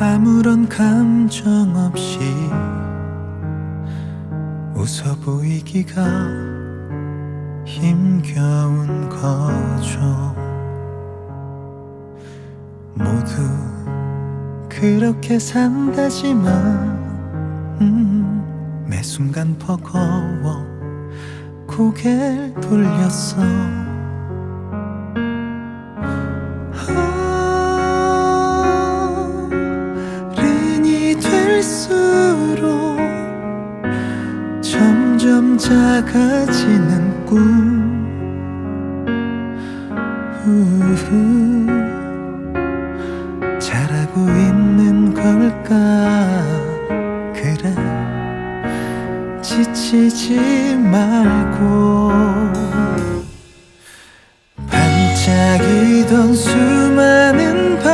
아무런 감정 없이 웃어 보이기가 힘겨운 거죠. 모두 그렇게 산다지만 음, 매 순간 버거워 고개를 돌렸어. 점점 작아지는 꿈. 우후, 잘하고 있는 걸까? 그래. 지치지 말고. 반짝이던 수많은 밤.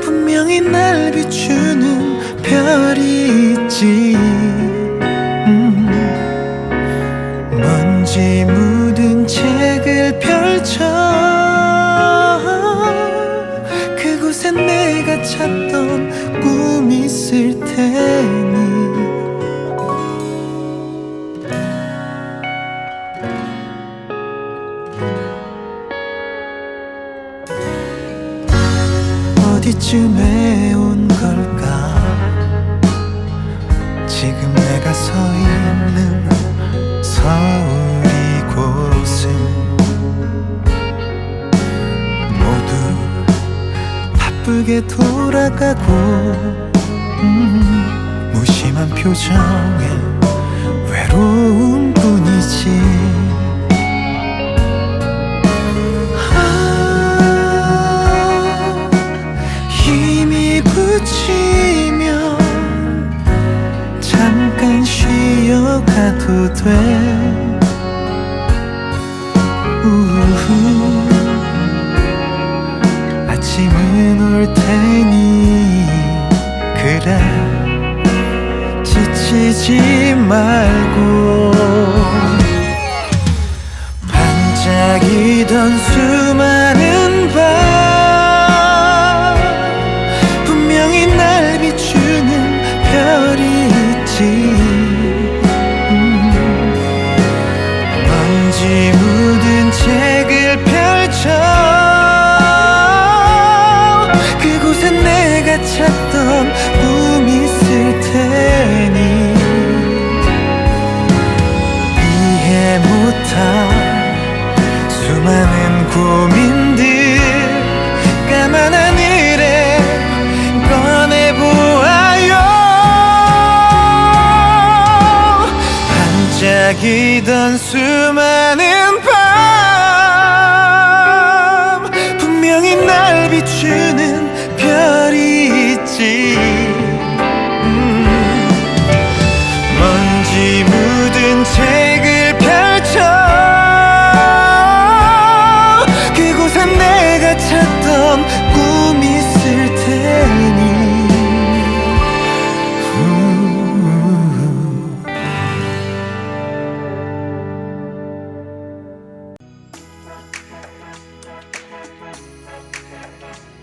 분명히 날 비추는 별이 있을 테니. 어디쯤에 온 걸까? 지금 내가 서 있는 서울 이곳은 모두 바쁘게 돌아가고 음, 무심한 표정에 외로움뿐이지. 아, 힘이 붙이면 잠깐 쉬어가도 돼. 우후. 아침은 올 테니 지치지 말고 반짝이던 수많은 밤 분명히 날 비추는 별이 있지. 음, 먼지 묻은 책을 펼쳐 그곳에 내가 찾던 꿈이 있을 테 못할 수많은 고민들 까만 하늘에 꺼내보아요. 반짝이던 수많은 밤 분명히 날 비추는